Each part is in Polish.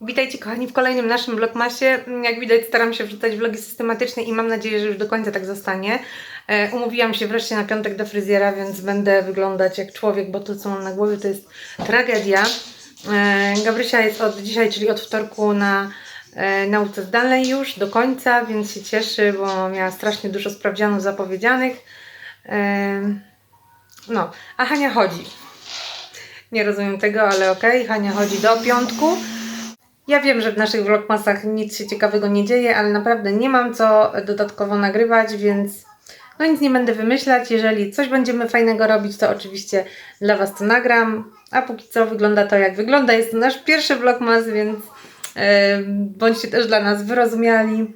Witajcie kochani w kolejnym naszym vlogmasie. Jak widać staram się wrzucać vlogi systematycznie i mam nadzieję, że już do końca tak zostanie. E, umówiłam się wreszcie na piątek do fryzjera, więc będę wyglądać jak człowiek, bo to co mam na głowie to jest tragedia. E, Gabrysia jest od dzisiaj, czyli od wtorku na e, nauce zdalnej już do końca, więc się cieszy, bo miała strasznie dużo sprawdzianów zapowiedzianych. No, a Hania chodzi. Nie rozumiem tego, ale okej, Hania chodzi do piątku. Ja wiem, że w naszych vlogmasach nic się ciekawego nie dzieje, ale naprawdę nie mam co dodatkowo nagrywać, więc no nic nie będę wymyślać. Jeżeli coś będziemy fajnego robić, to oczywiście dla Was to nagram. A póki co wygląda to jak wygląda. Jest to nasz pierwszy vlogmas, więc e, bądźcie też dla nas wyrozumiali.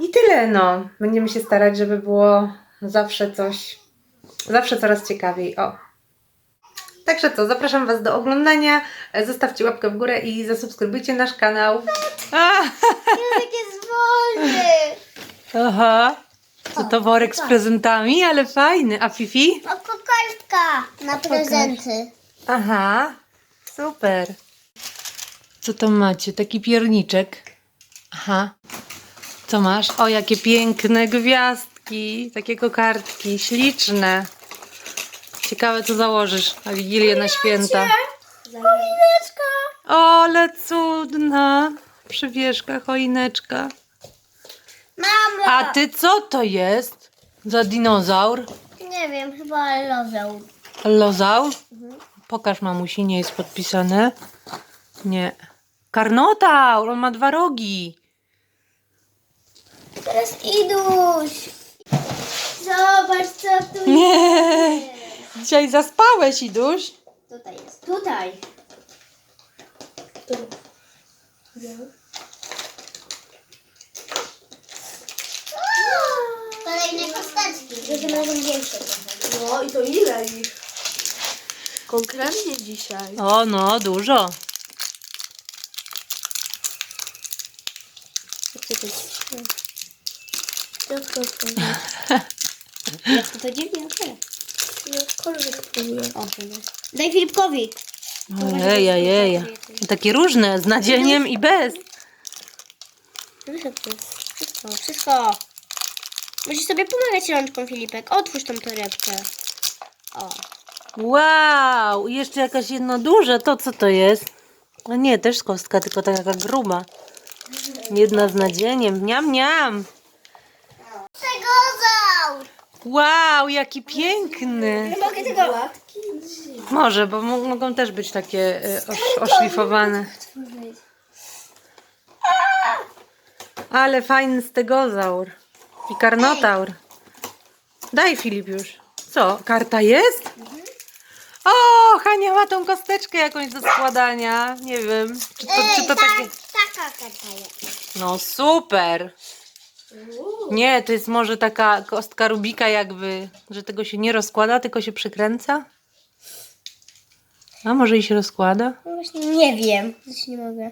I tyle no. Będziemy się starać, żeby było zawsze coś, zawsze coraz ciekawiej. O. Także co, zapraszam Was do oglądania. Zostawcie łapkę w górę i zasubskrybujcie nasz kanał. Język jest wolny. aha. Co to worek z prezentami, ale fajny. A Fifi? O, kokardka na prezenty. Aha, super. Co tam macie? Taki pierniczek. Aha. Co masz? O, jakie piękne gwiazdki. Takie kokardki, śliczne. Ciekawe, co założysz na Wigilię, na święta. Choineczka. O, ale cudna. Przywieszka, choineczka. Mamo. A ty co to jest za dinozaur? Nie wiem, chyba lozeł. Lozaur? Pokaż mamusi, nie jest podpisane. Nie. Karnotaur, on ma dwa rogi. Teraz iduś. Zobacz, co tu Nie. Dzisiaj zaspałeś, Iduś. Tutaj jest. Tutaj. Tu. Kolejne kosteczki. Żeby razem większe trochę. No i to ile ich? Konkretnie dzisiaj. O, no, dużo. Jak to to dziwnie. Jakkolwiek próbuję. Daj Filipkowi. Ojej, ojej. Takie różne, z nadzieniem i bez. Wszystko, wszystko. Musisz sobie pomagać rączką, Filipek. Otwórz tą torebkę. O. Wow, i jeszcze jakaś jedna duża, to co to jest? No nie, też kostka, tylko taka gruba. Jedna z nadzieniem. Niam, niam. Wow, jaki piękny. Nie mogę tego... Może, bo mo- mogą też być takie e, osz, oszlifowane. Ale fajny stegozaur. I karnotaur. Daj Filip już. Co, karta jest? O, Hania ma tą kosteczkę jakąś do składania. Nie wiem, czy to, czy to takie... Taka karta jest. No super. Nie, to jest może taka kostka Rubika jakby, że tego się nie rozkłada, tylko się przykręca. A może i się rozkłada? No właśnie nie wiem. Coś nie mogę.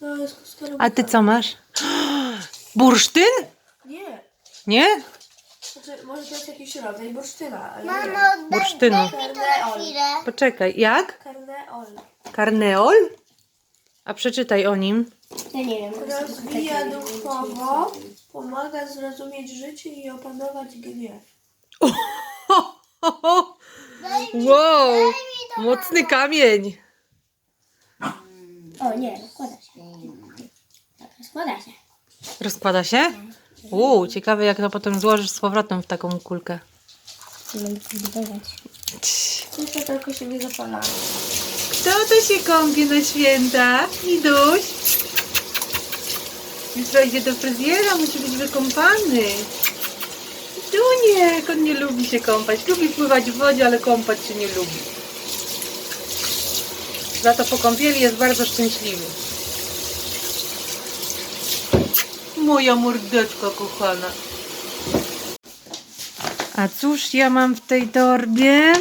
No jest kostka A ty co masz? Bursztyn? Nie. Nie? Znaczy, może to jest jakiś rodzaj bursztyna, ale nie. Mamo, Bursztynu. daj mi to na chwilę. Poczekaj, jak? Karneol. Karneol? A przeczytaj o nim. Ja nie wiem. Rozwija duchowo, pomaga zrozumieć życie i opanować gniew. Wow, mocny kamień. O nie, rozkłada się. Tak, rozkłada się. Rozkłada się? Uuu, ciekawe jak to potem złożysz z powrotem w taką kulkę. Będę. Jeszcze tylko się nie zapala. Kto to się kąpie na święta? Iduś? Jutro idzie do fryzjera, musi być wykąpany. Duniek, on nie lubi się kąpać. Lubi pływać w wodzie, ale kąpać się nie lubi. Za to po kąpieli jest bardzo szczęśliwy. Moja mordeczka kochana. A cóż ja mam w tej torbie?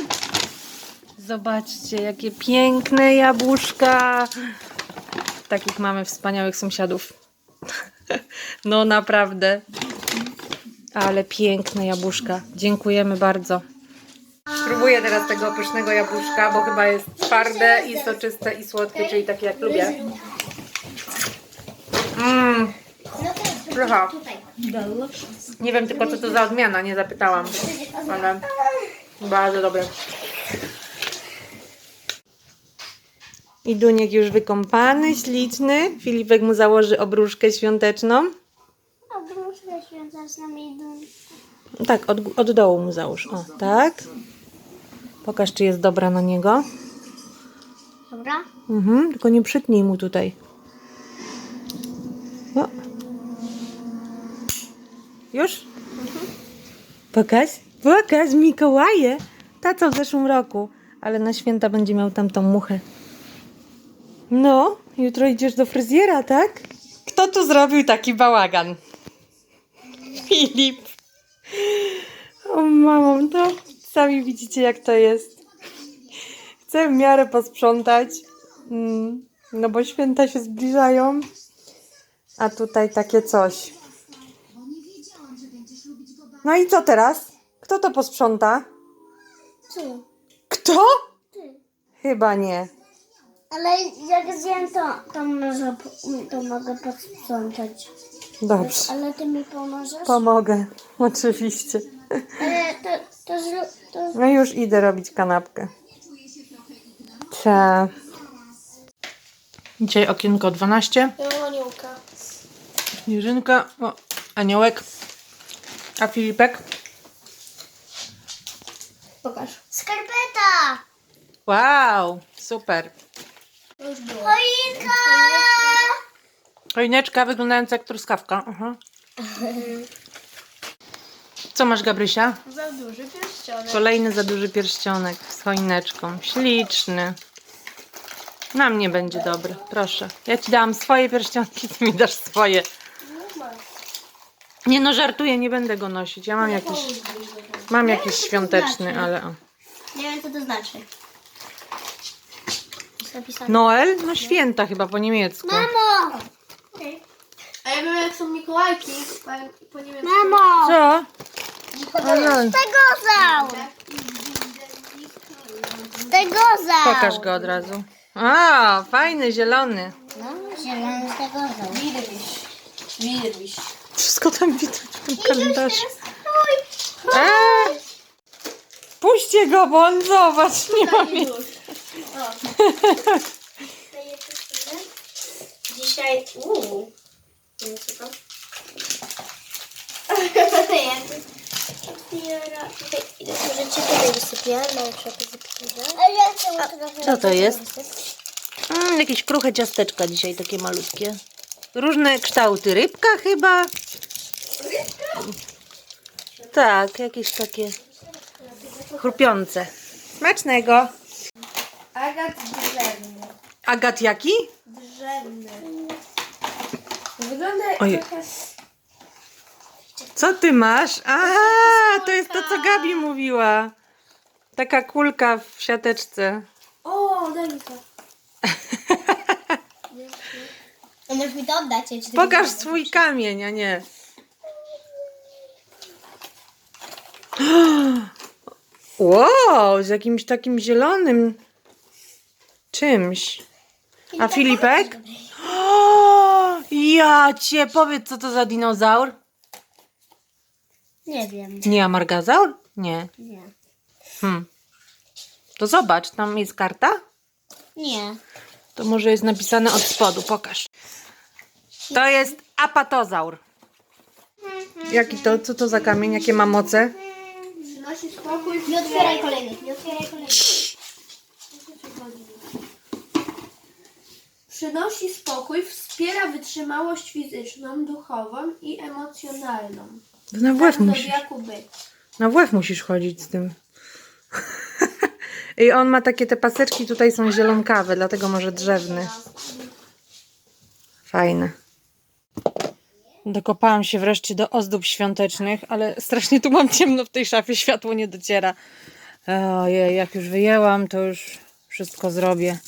Zobaczcie, jakie piękne jabłuszka. Takich mamy wspaniałych sąsiadów. No naprawdę. Ale piękne jabłuszka. Dziękujemy bardzo. Spróbuję teraz tego pysznego jabłuszka, bo chyba jest twarde i soczyste i słodkie, czyli takie jak lubię. Mmm, Pycha. Nie wiem tylko co to za odmiana, nie zapytałam, ale bardzo dobre. I Duniek już wykąpany, śliczny. Filipek mu założy obruszkę świąteczną. Wróżkę świąteczną idą. Tak, od, od dołu mu załóż. O, tak. Pokaż, czy jest dobra na niego. Dobra? Mhm, tylko nie przytnij mu tutaj. O. Już? Pokaż, pokaż Mikołaje. Ta co w zeszłym roku, ale na święta będzie miał tamtą muchę. No, jutro idziesz do fryzjera, tak? Kto tu zrobił taki bałagan? Filip. O mamo, no sami widzicie jak to jest. Chcę w miarę posprzątać, mm, no bo święta się zbliżają, a tutaj takie coś. No i co teraz? Kto to posprząta? Kto? Ty. Chyba nie. Ale jak zjem, to, to, może, to mogę posprzątać. Dobrze, Ale ty mi pomożesz? pomogę. Oczywiście. Ale to, to, zrób- to No już idę robić kanapkę. Cze. Dzisiaj okienko 12. Aniołka. Śnieżynka, o, aniołek, a Filipek? pokaż. Skarpeta! Wow, super. To już było. Choinka! Choineczka wyglądająca jak truskawka. Aha. Co masz, Gabrysia? Za duży pierścionek. Kolejny za duży pierścionek z choineczką. Śliczny. Na mnie będzie dobry, proszę. Ja ci dałam swoje pierścionki, ty mi dasz swoje. Nie no, żartuję, nie będę go nosić. Ja mam jakiś, mam jakiś świąteczny, ale o. Nie wiem, co to znaczy. Jest napisane. Noel? No święta chyba po niemiecku. Mamo! A ja wiem jak są Mikołajki po, po niemiecku. Mamo! Co? Stegozaur! Stegozaur! Pokaż go od razu. A, fajny, zielony. No, zielony stegozaur. Widerwiś. Widerwiś. Wszystko tam widać w tym kalendarzu. Eee! Puśćcie go, bo on zobacz, nie ma miejsca. Dzisiaj... Uuu. Nie. Tutaj, możecie tutaj wysypię, najlepsza pozytywna. A ja chcę trochę... Co to jest? Mm, jakieś kruche ciasteczka dzisiaj, takie malutkie. Różne kształty. Rybka chyba? Tak, jakieś takie chrupiące. Smacznego. Agat drzewny. Agat jaki? Drzewny. Wygląda jak Ojej. Co ty masz? Aha, to jest to, co Gabi mówiła. Taka kulka w siateczce. O, daj mi to. Możesz mi to oddać. Ja ci to Pokaż nie swój kamień, a nie. Wow, z jakimś takim zielonym czymś. A Filipek? O, ja cię, powiedz co to za dinozaur? Nie wiem. Nie, amargazaur? Nie. Nie. Hmm. To zobacz, tam jest karta? Nie. To może jest napisane od spodu, pokaż. To jest apatozaur. Jaki to? Co to za kamień? Jakie ma moce? Spokój. Nie otwieraj kolejnych. Nie otwieraj kolejnych. Przynosi spokój, wspiera wytrzymałość fizyczną, duchową i emocjonalną. To na WF musisz. Zodiaku. Na WF musisz chodzić z tym. I on ma takie te paseczki, tutaj są zielonkawe, dlatego może drzewny. Fajne. Dokopałam się wreszcie do ozdób świątecznych, ale strasznie tu mam ciemno w tej szafie, światło nie dociera. Ojej, jak już wyjęłam, to już wszystko zrobię.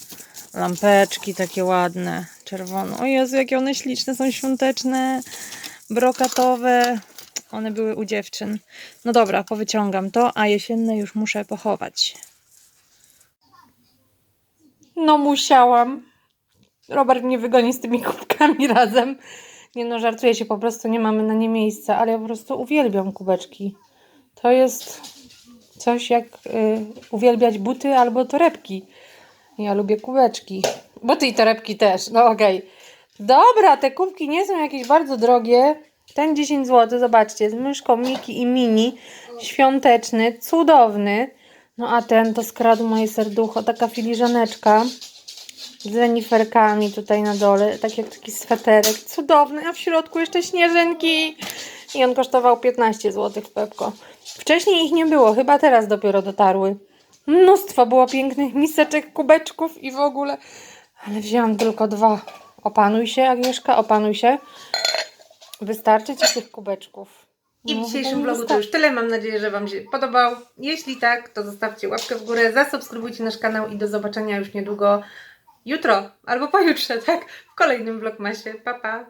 Lampeczki takie ładne, czerwone. O Jezu, jakie one śliczne są świąteczne, brokatowe. One były u dziewczyn. No dobra, powyciągam to, a jesienne już muszę pochować. No musiałam. Robert mnie wygoni z tymi kubkami razem. Nie no, żartuję się, po prostu nie mamy na nie miejsca, ale ja po prostu uwielbiam kubeczki. To jest coś jak y, uwielbiać buty albo torebki. Ja lubię kubeczki. Buty i torebki też, no okej. Dobra, te kubki nie są jakieś bardzo drogie. Ten 10 zł, zobaczcie, z myszką Miki i Mini. Świąteczny, cudowny. No a ten to skradł moje serducho. Taka filiżaneczka z reniferkami tutaj na dole. Tak jak taki sweterek. Cudowny, a w środku jeszcze śnieżynki. I on kosztował 15 zł w Pepko. Wcześniej ich nie było, chyba teraz dopiero dotarły. Mnóstwo było pięknych miseczek, kubeczków i w ogóle. Ale wzięłam tylko dwa. Opanuj się, Agnieszka, opanuj się. Wystarczy ci tych kubeczków. I w No, dzisiejszym vlogu to już tyle. Mam nadzieję, że Wam się podobał. Jeśli tak, to zostawcie łapkę w górę, zasubskrybujcie nasz kanał i do zobaczenia już niedługo jutro albo pojutrze, tak? W kolejnym vlogmasie. Pa, pa!